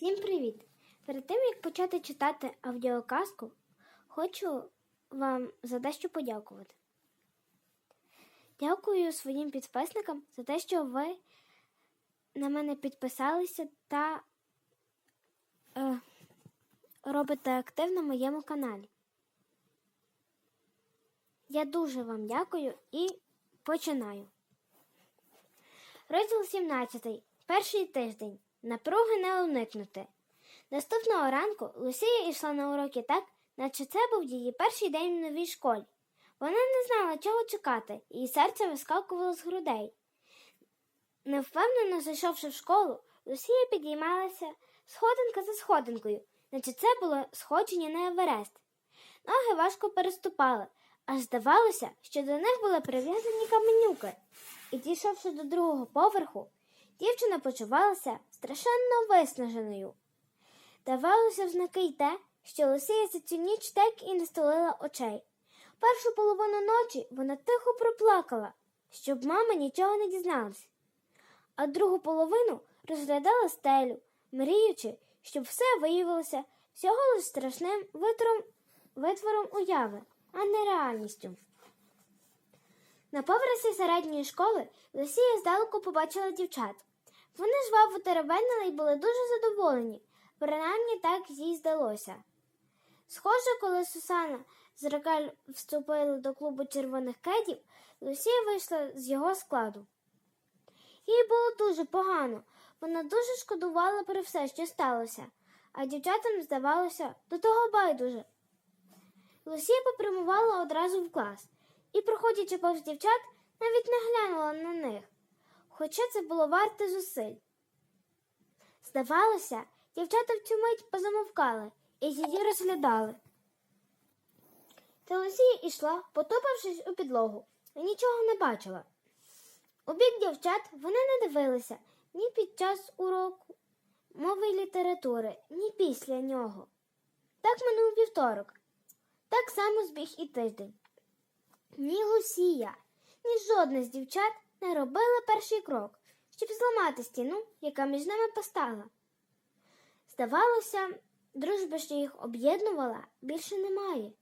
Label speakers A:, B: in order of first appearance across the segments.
A: Всім привіт! Перед тим як почати читати аудіоказку, хочу вам за дещо подякувати. Дякую своїм підписникам за те, що ви на мене підписалися та е, робите актив на моєму каналі. Я дуже вам дякую і починаю. Розділ 17. Перший тиждень. Напруги не уникнути. Наступного ранку Лусія йшла на уроки так, наче це був її перший день в новій школі. Вона не знала, чого чекати, її серце вискакувало з грудей. Невпевнено зайшовши в школу, Лусія підіймалася сходинка за сходинкою, наче це було сходження на Еверест. Ноги важко переступали, аж здавалося, що до них були прив'язані каменюки. І дійшовши до другого поверху, дівчина почувалася страшенно виснаженою. Давалося в знаки й те, що Лисія за цю ніч так і не столила очей. Першу половину ночі вона тихо проплакала, щоб мама нічого не дізналась, а другу половину розглядала стелю, мріючи, щоб все виявилося всього лиш страшним витром, витвором уяви, а не реальністю. На поверсі середньої школи Лисія здалеку побачила дівчат. Вони жваво теревенили і були дуже задоволені, принаймні так їй здалося. Схоже, коли Сусана з Ракаль вступили до клубу червоних кедів, Лусія вийшла з його складу. Їй було дуже погано, вона дуже шкодувала про все, що сталося, а дівчатам здавалося до того байдуже. Лусія попрямувала одразу в клас і, проходячи повз дівчат, навіть не глянула на них, хоча це було варте зусиль. Здавалося, дівчата в цю мить позамовкали і її розглядали. Та Лусія йшла, потопавшись у підлогу, і нічого не бачила. У бік дівчат вони не дивилися ні під час уроку мови й літератури, ні після нього. Так минув вівторок. Так само збіг і тиждень. Ні Лусія, ні жодна з дівчат не робила перший крок, щоб зламати стіну, яка між ними постала. Здавалося, дружба, що їх об'єднувала, більше немає.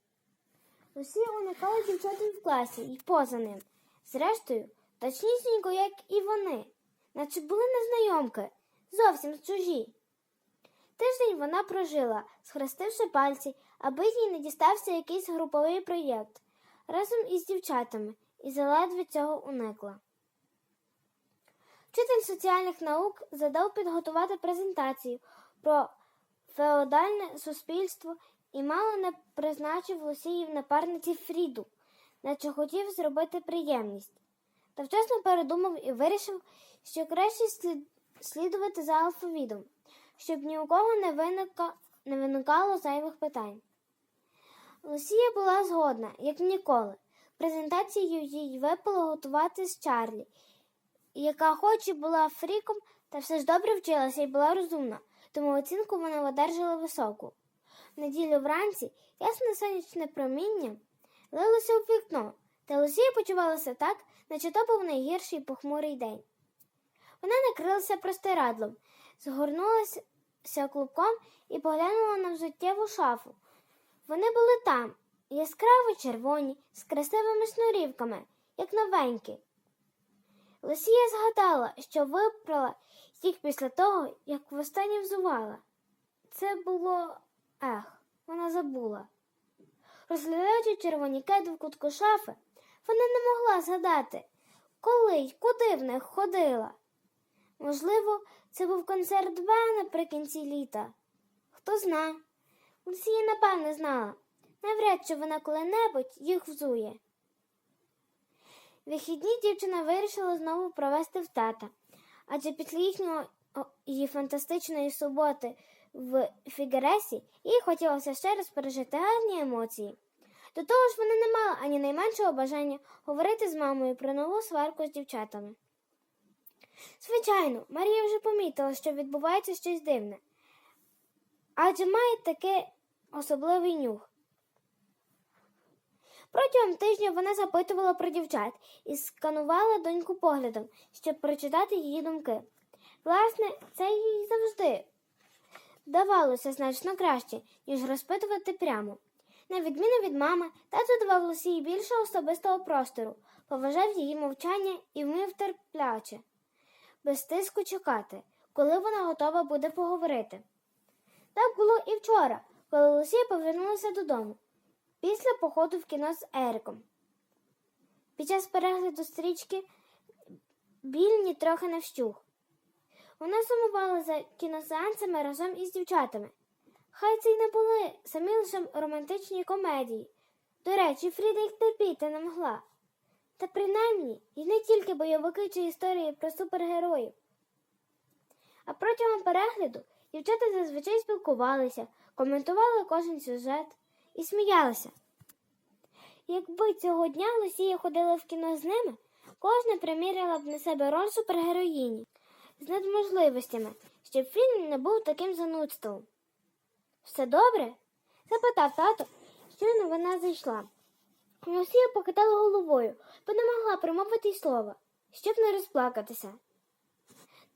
A: Лусія уникала дівчат в класі і поза ним. Зрештою, точнісінько, як і вони, наче були незнайомки, зовсім чужі. Тиждень вона прожила, схрестивши пальці, аби їй не дістався якийсь груповий проєкт разом із дівчатами і заледве цього уникла. Вчитель соціальних наук задав підготувати презентацію про феодальне суспільство і мало не призначив Лусії напарниці Фріду, наче хотів зробити приємність. Та вчасно передумав і вирішив, що краще слід... слідувати за алфавітом, щоб ні у кого не, виника... не виникало зайвих питань. Лусія була згодна, як ніколи. Презентацію їй випало готувати з Чарлі, яка хоч і була фріком, та все ж добре вчилася і була розумна, тому оцінку вона одержала високу. В неділю вранці ясне сонячне проміння лилося у вікно, та Лусія почувалася так, наче то був найгірший похмурий день. Вона накрилася простирадлом, згорнулася клубком і поглянула на взуттєву шафу. Вони були там, яскраво червоні, з красивими шнурівками, як новенькі. Лисія згадала, що випрала їх після того, як востаннє взувала. Це було ех, вона забула. Розглядаючи червоні кеди в кутку шафи, вона не могла згадати, коли й куди в них ходила. Можливо, це був концерт Б наприкінці літа. Хто зна. Лусія, напевне, знала. Навряд чи вона коли-небудь їх взує. Вихідні дівчина вирішила знову провести в тата, адже після її фантастичної суботи в Фігересі їй хотілося ще раз пережити гарні емоції. До того ж, вона не мала ані найменшого бажання говорити з мамою про нову сварку з дівчатами. Звичайно, Марія вже помітила, що відбувається щось дивне, адже має таке особливий нюх. Протягом тижня вона запитувала про дівчат і сканувала доньку поглядом, щоб прочитати її думки. Власне, це їй завжди давалося значно краще, ніж розпитувати прямо. На відміну від мами, тато давав Лусії більше особистого простору, поважав її мовчання і вмів терпляче, без тиску чекати, коли вона готова буде поговорити. Так було і вчора, коли Лусія повернулася додому, після походу в кіно з Ериком. Під час перегляду стрічки біль нітрохи не вщух. Вона сумувала за кіносеансами разом із дівчатами. Хай це й не були самі лише романтичні комедії. До речі, Фріда їх терпіти не могла. Та принаймні і не тільки бойовики чи історії про супергероїв. А протягом перегляду дівчата зазвичай спілкувалися, коментували кожен сюжет і сміялися. Якби цього дня Лусія ходила в кіно з ними, кожна приміряла б на себе роль супергероїні з надможливостями, щоб фільм не був таким занудством. Все добре? запитав тато, щойно вона зайшла. Лусія покидала головою, бо не могла промовити й слова, щоб не розплакатися.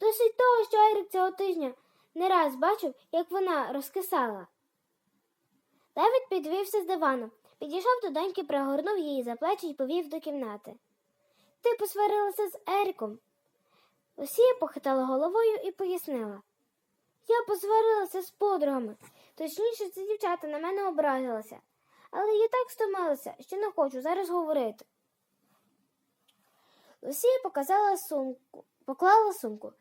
A: Досить того, що Ерік цього тижня не раз бачив, як вона розкисала. Давід підвівся з дивану, підійшов до доньки, пригорнув її за плечі і повів до кімнати. Ти посварилася з Еріком. Лусія похитала головою і пояснила. Я посварилася з подругами. Точніше, ці дівчата на мене образилися, але я так стомилася, що не хочу зараз говорити. Лусія показала сумку, поклала сумку,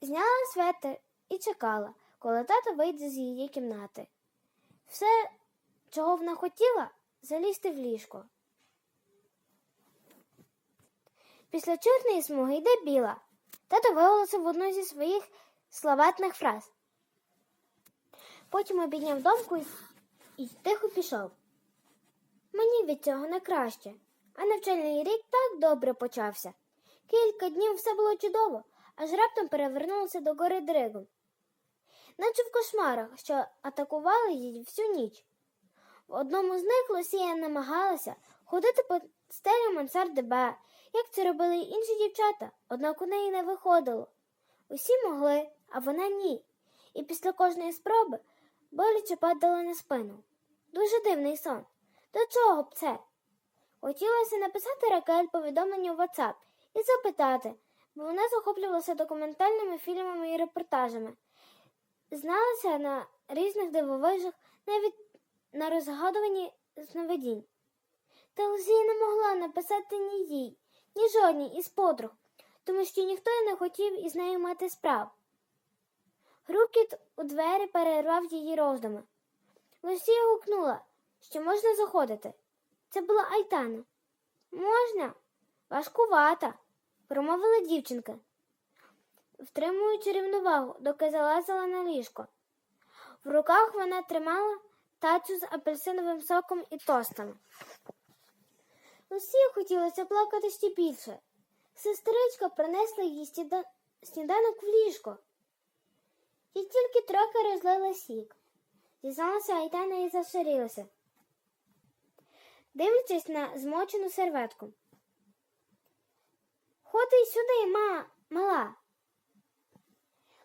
A: зняла светр і чекала, коли тато вийде з її кімнати. Все, чого вона хотіла, залізти в ліжко. Після чорної смуги йде біла. Тато виголосив одну зі своїх славетних фраз. Потім обійняв домку і, і тихо пішов. Мені від цього не краще, а навчальний рік так добре почався. Кілька днів все було чудово, аж раптом перевернулося до гори дригом. Наче в кошмарах, що атакували її всю ніч. В одному з них Лосія намагалася ходити по стелі мансарди Б, як це робили й інші дівчата, однак у неї не виходило. Усі могли, а вона ні. І після кожної спроби боляче падала на спину. Дуже дивний сон. До чого б це? Хотілося написати Ракель повідомлення у WhatsApp і запитати, бо вона захоплювалася документальними фільмами і репортажами, зналася на різних дивовижах, навіть на розгадуванні сновидінь. Та Лузія не могла написати ні їй, ні жодній із подруг, тому що ніхто не хотів із нею мати справ. Грукіт у двері перервав її роздуми. Лусія гукнула, що можна заходити. Це була Айтана. Можна? Важкувата, промовила дівчинка, втримуючи рівновагу, доки залазила на ліжко. В руках вона тримала тацю з апельсиновим соком і тостами. Лусію хотілося плакати ще більше. Сестричка принесла їй сніда- сніданок в ліжко. І тільки трохи розлила сік. Дізналася Айтана і заширилася, дивлячись на змочену серветку. Ходи сюди, ма, мала.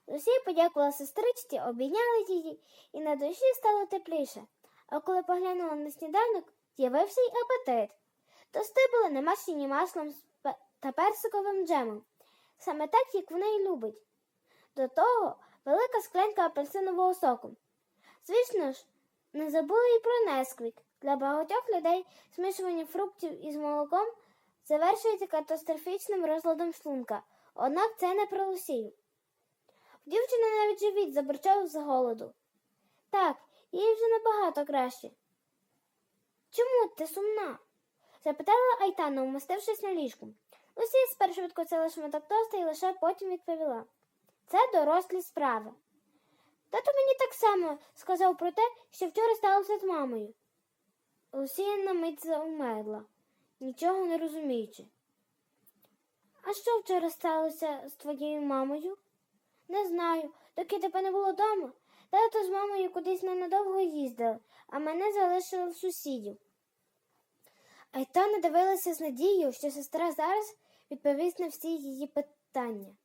A: Лусія подякувала сестричці, обійняла її, і на душі стало тепліше. А коли поглянула на сніданок, з'явився й апетит. Тости були намащені маслом та персиковим джемом, саме так, як вона й любить. До того велика склянка апельсинового соку. Звісно ж, не забули і про Несквік. Для багатьох людей змішування фруктів із молоком завершується катастрофічним розладом шлунка, однак це не про Лусію. В дівчини навіть живіт забурчав з голоду. Так, їй вже набагато краще. Чому ти сумна? запитала Айтана, умостившись на ліжку. Лусія спершу відкусила шматок тоста і лише потім відповіла. Це дорослі справи. Тато мені так само сказав про те, що вчора сталося з мамою. Лусія на мить заумерла, нічого не розуміючи. А що вчора сталося з твоєю мамою? Не знаю, доки тебе не було вдома. Тато з мамою кудись ненадовго їздили, а мене залишили в сусідів. Айтана дивилася з надією, що сестра зараз відповість на всі її питання.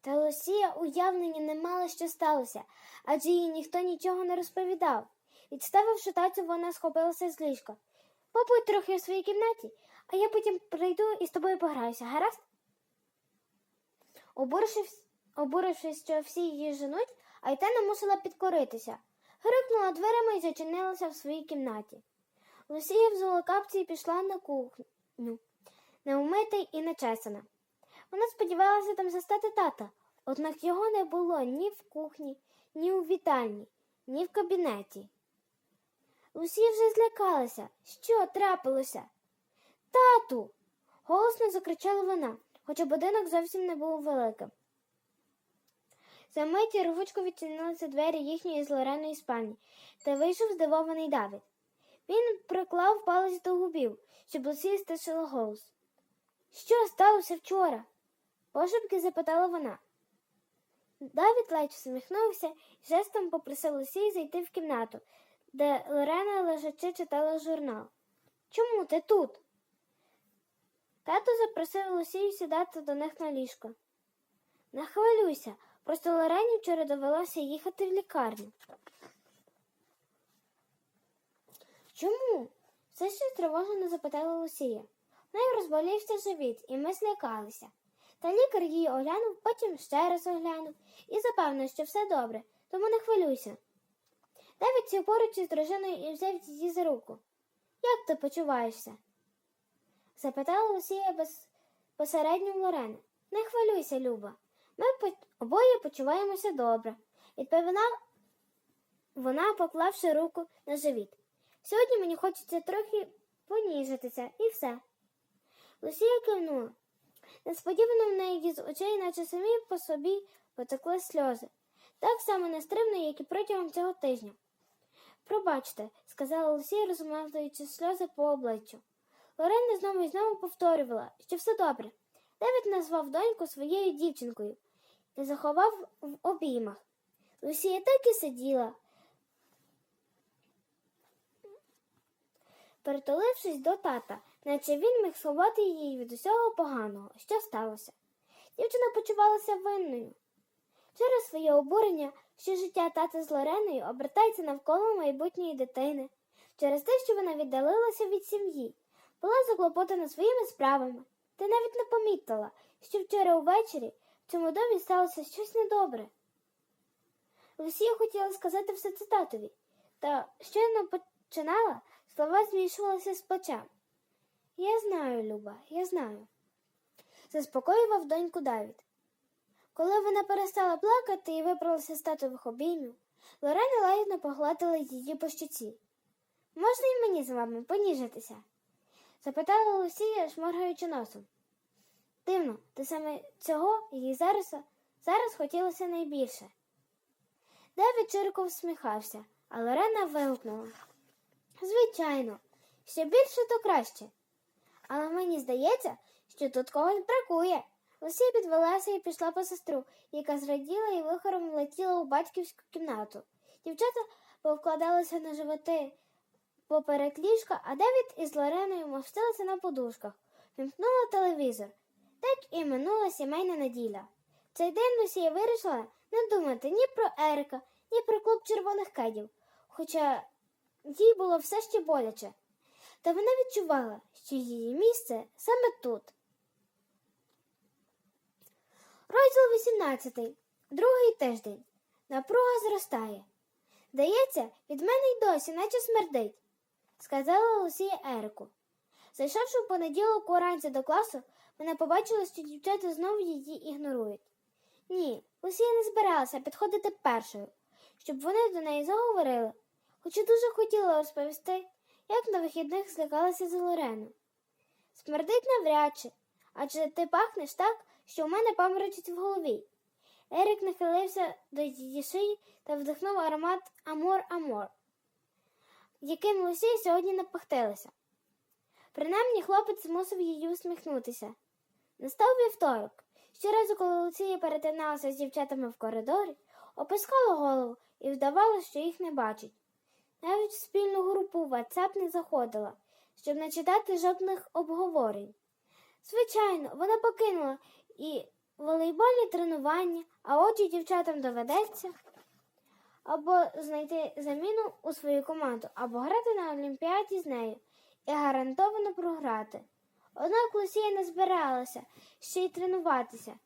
A: Та Лусія уявлення не мала, що сталося, адже їй ніхто нічого не розповідав. Відставивши тацю, вона схопилася з ліжка. Побудь трохи в своїй кімнаті, а я потім прийду і з тобою пограюся, гаразд? Обурившись, обурившись, що всі її женуть, Айтена мусила підкоритися. Грикнула дверима і зачинилася в своїй кімнаті. Лусія взяла капці і пішла на кухню, неумита і нечесана. Вона сподівалася там застати тата, однак його не було ні в кухні, ні у вітальні, ні в кабінеті. Лусія вже злякалася. Що трапилося? Тату. голосно закричала вона, хоча будинок зовсім не був великим. За миті рвучко відчинилися двері їхньої з Лореної спальні, та вийшов здивований Давід. Він приклав палець до губів, щоб Лусія стишила голос. Що сталося вчора? пошепки запитала вона. Давід ледь всміхнувся і жестом попросив Лусії зайти в кімнату, де Лорена лежачи читала журнал. Чому ти тут? Тато запросив Лусію сідати до них на ліжко. Не хвилюйся, просто Лорені вчора довелося їхати в лікарню. Чому? Все ще тривожно запитала Лусія. В неї розболівся живіт, і ми злякалися. Та лікар її оглянув, потім ще раз оглянув і запевнив, що все добре, тому не хвилюйся. Девід сів поруч із дружиною і взяв її за руку. Як ти почуваєшся? запитала Лусія безпосередньо в Лорени. Не хвилюйся, Люба. Ми обоє почуваємося добре, відповіла вона, поклавши руку на живіт. Сьогодні мені хочеться трохи поніжитися і все. Лусія кивнула. Несподівано в неї з очей, наче самі по собі потекли сльози, так само нестримно, як і протягом цього тижня. Пробачте, сказала Лусія, розмазуючи сльози по обличчю. Лорена знову і знову повторювала, що все добре. Девід назвав доньку своєю дівчинкою і заховав в обіймах. Лусія так і сиділа, перетулившись до тата, наче він міг сховати її від усього поганого, що сталося. Дівчина почувалася винною. Через своє обурення, що життя тата з Лореною обертається навколо майбутньої дитини, через те, що вона віддалилася від сім'ї, була заклопотана своїми справами, та навіть не помітила, що вчора увечері цьому домі сталося щось недобре. Лусія хотіла сказати все це татові, та щойно починала, слова змішувалися з плачем. Я знаю, Люба, я знаю, заспокоював доньку Давід. Коли вона перестала плакати і вибралася з татових обіймів, Лорена лагідно погладила її по щоці. Можна й мені з вами поніжитися? запитала Лусія, шморгаючи носом. Дивно, та саме цього їй зараз, зараз хотілося найбільше. Девід Чирко всміхався, а Лорена вигукнула. Звичайно, що більше, то краще. Але мені здається, що тут когось бракує. Лусія підвелася і пішла по сестру, яка зраділа і вихором влетіла у батьківську кімнату. Дівчата повкладалися на животи поперек ліжка, а Девід із Лореною мостилися на подушках, вімкнула телевізор. Так і минула сімейна неділя. Цей день Лусія вирішила не думати ні про Ерика, ні про клуб червоних кедів, хоча їй було все ще боляче. Та вона відчувала, що її місце саме тут. Розділ 18. Другий тиждень. Напруга зростає. Здається, від мене й досі, наче смердить, сказала Лусія Ерику. Зайшовши в понеділок уранці до класу, вона побачила, що дівчата знову її ігнорують. Ні, Лусія не збиралася підходити першою, щоб вони до неї заговорили, хоча дуже хотіла розповісти, як на вихідних злякалася за Лорену. Смердить навряд чи, адже ти пахнеш так, що у мене паморочить в голові. Ерик нахилився до її шиї та вдихнув аромат Амор-Амор, яким Лусі сьогодні напахтилася. Принаймні хлопець змусив її усміхнутися. Настав вівторок. Щоразу, коли Луція перетиналася з дівчатами в коридорі, опускала голову і вдавала, що їх не бачить. Навіть в спільну групу в WhatsApp не заходила, щоб не читати жодних обговорень. Звичайно, вона покинула і волейбольні тренування, а отже дівчатам доведеться або знайти заміну у свою команду, або грати на Олімпіаді з нею і гарантовано програти. Однак Лусія не збиралася ще й тренуватися.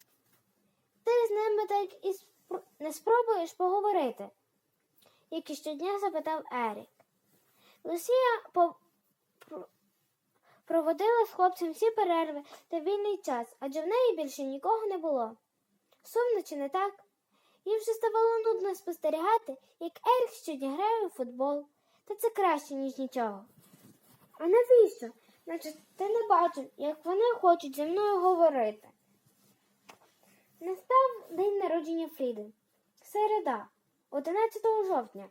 A: Ти з ними так і спро- не спробуєш поговорити, як і щодня запитав Ерік. Лусія по... проводила з хлопцем всі перерви та вільний час, адже в неї більше нікого не було. Сумно чи не так? Їй вже ставало нудно спостерігати, як Ерік щодня грає у футбол. Та це краще, ніж нічого. А навіщо? Наче ти не бачив, як вони хочуть зі мною говорити. Настав день народження Фріди. Середа, 11 жовтня.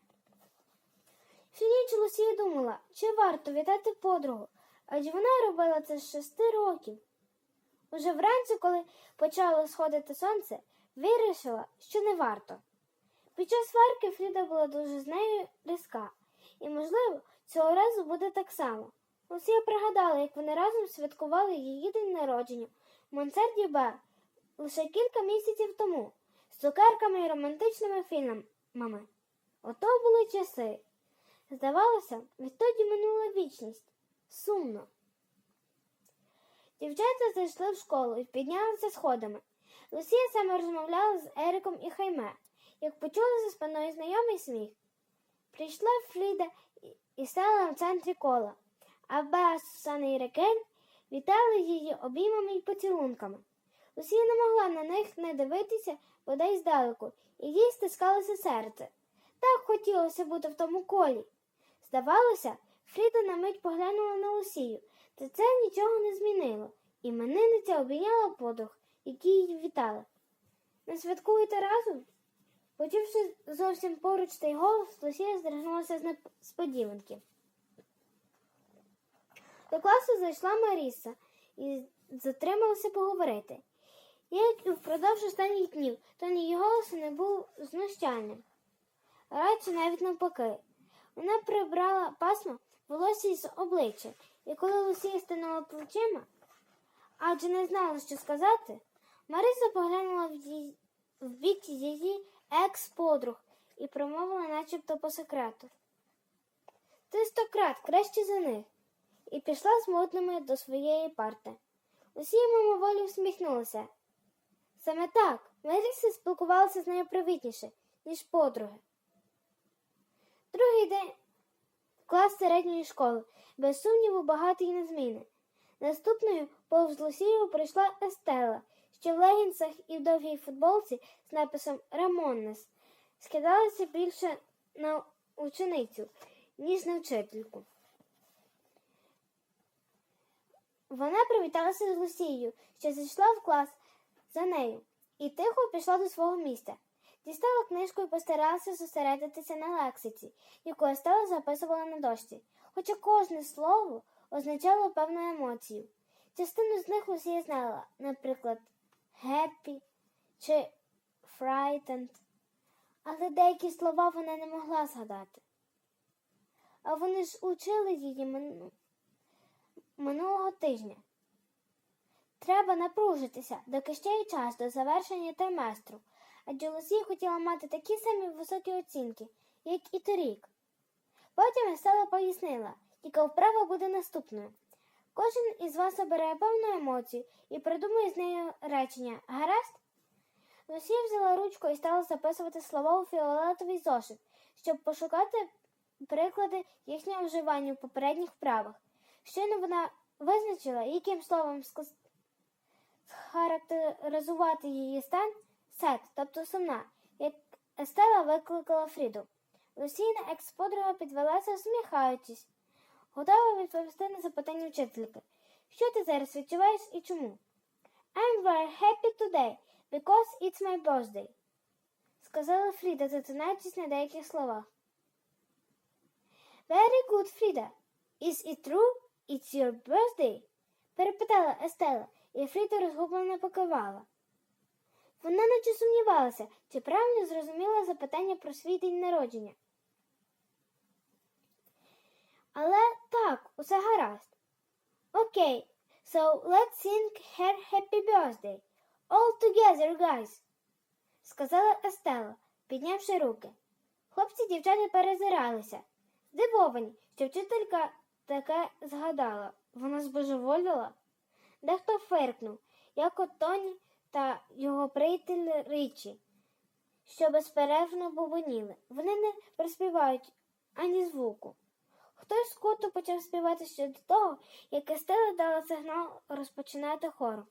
A: Всю ніч Лусія думала, чи варто вітати подругу, адже вона робила це з шести років. Уже вранці, коли почало сходити сонце, вирішила, що не варто. Під час сварки Фріда була дуже з нею різка, і, можливо, цього разу буде так само. Лусія пригадала, як вони разом святкували її день народження в Монсерді Бар лише кілька місяців тому з цукерками і романтичними фільмами. Ото були часи. Здавалося, відтоді минула вічність. Сумно. Дівчата зайшли в школу і піднялися сходами. Лусія саме розмовляла з Ериком і Хайме, як почула за спиною знайомий сміх. Прийшла Фріда і- стала в центрі кола, а Беа, Сусана і Рекель вітали її обіймами і поцілунками. Лусія не могла на них не дивитися бодай здалеку, і їй стискалося серце. Так хотілося бути в тому колі. Здавалося, Фріда на мить поглянула на Лусію, та це нічого не змінило. Іменинниця обійняла подруг, які її вітали. Не святкуєте разом? Почувши зовсім поруч цей голос, Лусія здригнулася з несподіванки. До класу зайшла Маріса і затрималася поговорити. Як впродовж останніх днів, тон її голосу не був знущальним. Радше навіть навпаки. Вона прибрала пасмо волосся з обличчя, і коли Лусія стинула плечима, адже не знала, що сказати, Мариса поглянула в, її, в бік її екс-подруг і промовила начебто по секрету. Ти стократ краще за них. І пішла з модними до своєї парти. Усі мимоволі всміхнулися. Саме так, Маріса спілкувалася з нею привітніше, ніж подруги. Другий день клас середньої школи, без сумніву, багатий на зміни. Наступною повз Лусію прийшла Естела, що в легінсах і в довгій футболці з написом Рамоннес скидалася більше на ученицю, ніж на вчительку. Вона привіталася з Лусією, що зайшла в клас за нею, і тихо пішла до свого місця. Дістала книжку і постаралася зосередитися на лексиці, яку Естела записувала на дошці, хоча кожне слово означало певну емоцію. Частину з них Лусія знала, наприклад, happy чи frightened, але деякі слова вона не могла згадати. А вони ж учили її минулого тижня. Треба напружитися, доки ще є час до завершення триместру, адже Лусія хотіла мати такі самі високі оцінки, як і торік. Потім Естела пояснила, яка вправа буде наступною. Кожен із вас обирає певну емоцію і придумує з нею речення. Гаразд? Лусія взяла ручку і стала записувати слова у фіолетовий зошит, щоб пошукати приклади їхнього вживання у попередніх вправах. Щойно вона визначила, яким словом схарактеризувати її стан сет, тобто сумна, як Естела викликала Фріду. Лусійна екс-подруга підвелася, усміхаючись, готова відповісти на запитання вчительки. Що ти зараз відчуваєш і чому? I'm very happy today because it's my birthday, сказала Фріда, затинаючись на деяких словах. Very good, Фріда. Is it true? It's your birthday? перепитала Естела, і Фріда розгублено покивала. Вона наче сумнівалася, чи правильно зрозуміла запитання про свій день народження. Але так, усе гаразд. Окей, so let's sing her happy birthday. All together, guys, сказала Естела, піднявши руки. Хлопці й дівчата перезиралися, здивовані, що вчителька таке згадала. Вона збожеволіла. Дехто фиркнув, як от Тоні та його приятель Річі, що безперервно бубоніли. Вони не приспівають ані звуку. Хтось з куту почав співати ще до того, як Естела дала сигнал розпочинати хору.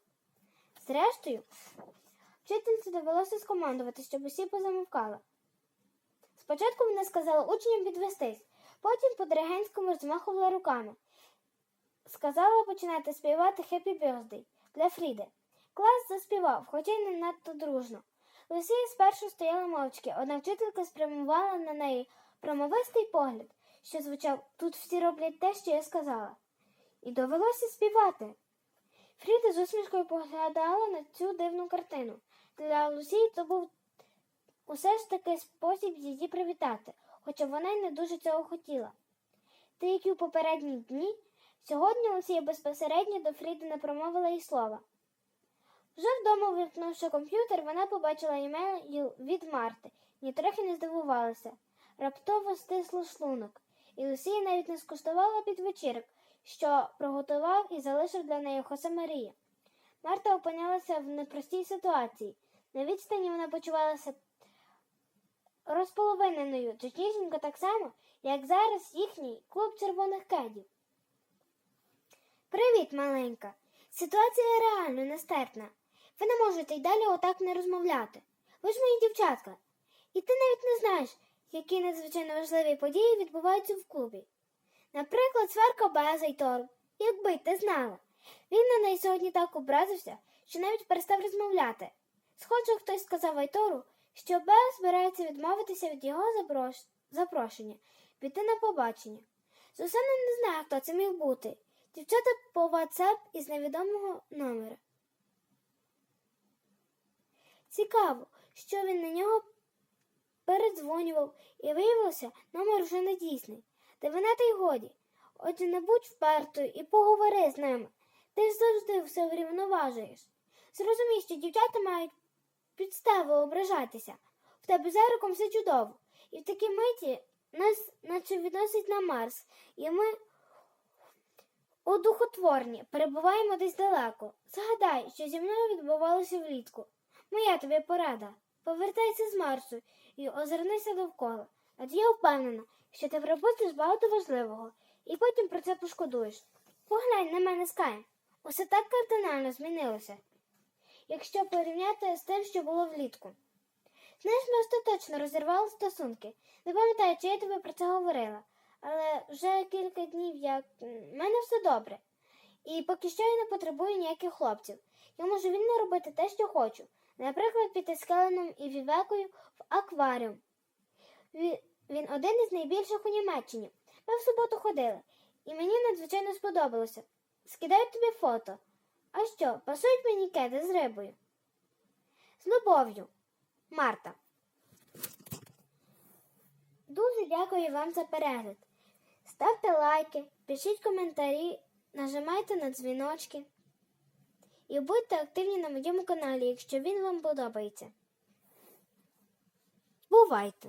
A: Зрештою, вчительці довелося скомандувати, щоб усі позамовкали. Спочатку вона сказала учням відвестись, потім по диригентському змахувала руками. Сказала починати співати «Happy Birthday» для Фріди. Клас заспівав, хоча й не надто дружно. Лусія спершу стояла мовчки, одна вчителька спрямувала на неї промовистий погляд, що звучав тут всі роблять те, що я сказала. І довелося співати. Фріда з усмішкою поглядала на цю дивну картину. Для Лусії це був усе ж таки спосіб її привітати, хоча вона й не дуже цього хотіла. Та як і у попередні дні, сьогодні Лусія безпосередньо до Фріди не промовила й слова. Вже вдома, вимкнувши комп'ютер, вона побачила імейл від Марти, ні трохи не здивувалася. Раптово стисло шлунок, і Лусія навіть не скуштувала підвечірок, що приготував і залишив для неї Хосе Марія. Марта опинялася в непростій ситуації. На відстані вона почувалася розполовиненою, точнісінько так само, як зараз їхній клуб червоних кедів. Привіт, маленька. Ситуація реально нестерпна. Ви не можете й далі отак не розмовляти. Ви ж мої дівчатка. І ти навіть не знаєш, які надзвичайно важливі події відбуваються в клубі. Наприклад, сварка Беа з Айтором. Якби ти знала. Він на неї сьогодні так образився, що навіть перестав розмовляти. Схоже, хтось сказав Айтору, що Беа збирається відмовитися від його запрош... запрошення, піти на побачення. Сусана не знає, хто це міг бути. Дівчата по WhatsApp із невідомого номера. Цікаво, що він на нього передзвонював, і виявилося, номер вже не дійсний. Та вона та й годі. Отже, не будь впертою і поговори з ними. Ти ж завжди все врівноважуєш. Зрозумій, що дівчата мають підстави ображатися. В тебе за роком все чудово. І в такій миті нас наче відносить на Марс, і ми одухотворні, перебуваємо десь далеко. Згадай, що зі мною відбувалося влітку. Моя тобі порада. Повертайся з Марсу і озирнися довкола. Адже я впевнена, що ти пропустиш багато важливого, і потім про це пошкодуєш. Поглянь на мене Скай. Усе так кардинально змінилося. Якщо порівняти з тим, що було влітку. Знаєш, ми остаточно розірвали стосунки. Не пам'ятаю, чи я тобі про це говорила, але вже кілька днів як в мене все добре. І поки що я не потребую ніяких хлопців. Я можу вільно робити те, що хочу. Наприклад, піти з Келеном і Вівекою в акваріум. Він один із найбільших у Німеччині. Ми в суботу ходили, і мені надзвичайно сподобалося. Скидаю тобі фото. А що, пасують мені кеди з рибою? З любов'ю. Марта. Дуже дякую вам за перегляд. Ставте лайки, пишіть коментарі, нажимайте на дзвіночки. І будьте активні на моєму каналі, якщо він вам подобається. Бувайте!